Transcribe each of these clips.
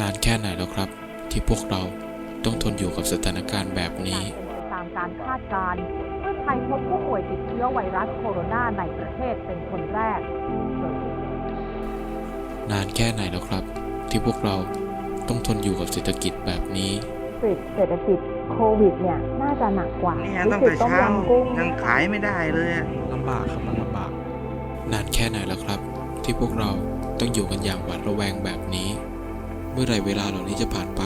นานแค่ไหนแล้วครับ ที่พวกเราต้องทนอยู่กับสถานการณ์แบบนี้ ตามการคาดการณ์เมื่อไทยพบผู้ป่วยติดเชื้อไวรัสโคโรนาในประเทศเป็นคนแรกโดยที่นานแค่ไหนแล้วครับ ที่พวกเราต้องทนอยู่กับเศรษฐกิจแบบนี้วิกฤตเศรษฐกิจโควิดเนี่ยน่าจะหนักกว่าเนี่ยวิตั้งกฤแต่ตต้มเช้ายำกุ้งยังขายไม่ได้เลยอะลำบากครับมันลำบาก นานแค่ไหนแล้วครับ ที่พวกเราต้องอยู่กันอย่างหวาดระแวงแบบนี้เมื่อไหร่เวลาเหล่านี้จะผ่านไป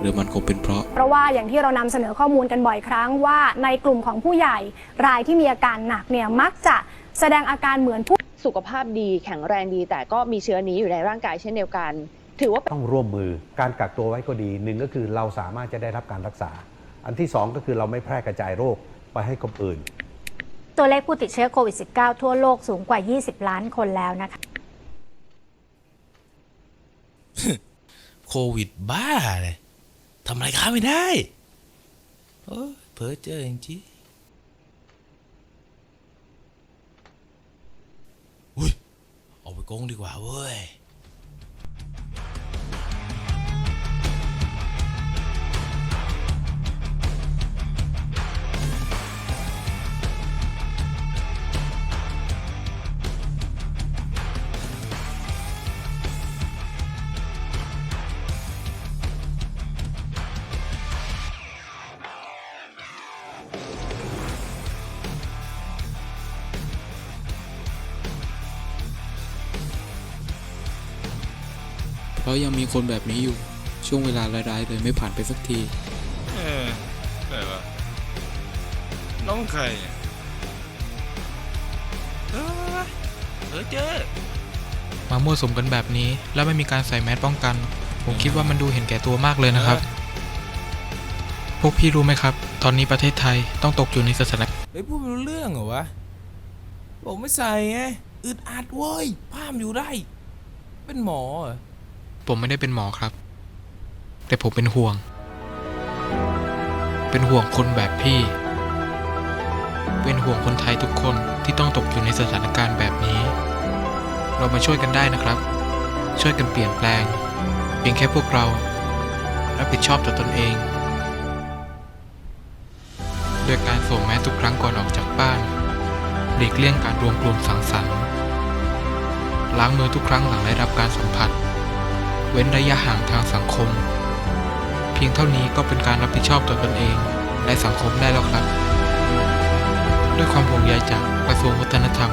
หรือมันคงเป็นเพราะ เพราะว่าอย่างที่เรานำเสนอข้อมูลกันบ่อยครั้งว่าในกลุ่มของผู้ใหญ่รายที่มีอาการหนักเนี่ยมักจะแสดงอาการเหมือนผู้สุขภาพดีแข็งแรงดี แต่ก็มีเชื้อนี้อยู่ในร่างกายเช่นเดียวกัน ถือว่าต้องร่วมมือการกักตัวไว้ก็ดีหนึ่งก็คือเราสามารถจะได้รับการรักษา อันที่สองก็คือเราไม่แพร่กระจายโรคไปให้คนอื่น ตัวเลขผู้ติดเชื้อโควิด -19 ทั่วโลกสูงกว่า 20 ล้านคนแล้วนะคะ โควิดบ้าเลยทำอะไรข้าไม่ได้โอ้เพ้อเจอจริงๆอุ้ยออกไปโกงดีกว่าเว้ย เพราะยังมีคนแบบนี้อยู่ ช่วงเวลาร้ายๆเลยไม่ผ่านไปสักที เออใครวะน้องใครอะเออเพ้อเจอมามั่วสุมกันแบบนี้ แล้วไม่มีการใส่แมสป้องกัน ผมคิดว่ามันดูเห็นแก่ตัวมากเลยนะครับ พวกพี่รู้ไหมครับ ตอนนี้ประเทศไทยต้องตกอยู่ในสถานไปพูดไม่รู้เรื่องเหรอวะบอกไม่ใส่ไงอึดอัดเว้ยพามอยู่ได้ เป็นหมอเหรอผมไม่ได้เป็นหมอครับ แต่ผมเป็นห่วง เป็นห่วงคนแบบพี่ เป็นห่วงคนไทยทุกคนที่ต้องตกอยู่ในสถานการณ์แบบนี้ เรามาช่วยกันได้นะครับ ช่วยกันเปลี่ยนแปลง เพียงแค่พวกเรารับผิดชอบต่อตนเอง โดยการสวมแมสทุกครั้งก่อนออกจากบ้านหลีกเลี่ยงการรวมกลุ่มสังสรรค์ ล้างมือทุกครั้งหลังได้รับการสัมผัส เว้นระยะห่างทางสังคม เพียงเท่านี้ก็เป็นการรับผิดชอบต่อตนเอง และสังคมได้แล้วครับ ด้วยความห่วงใยจากกระทรวงวัฒนธรรม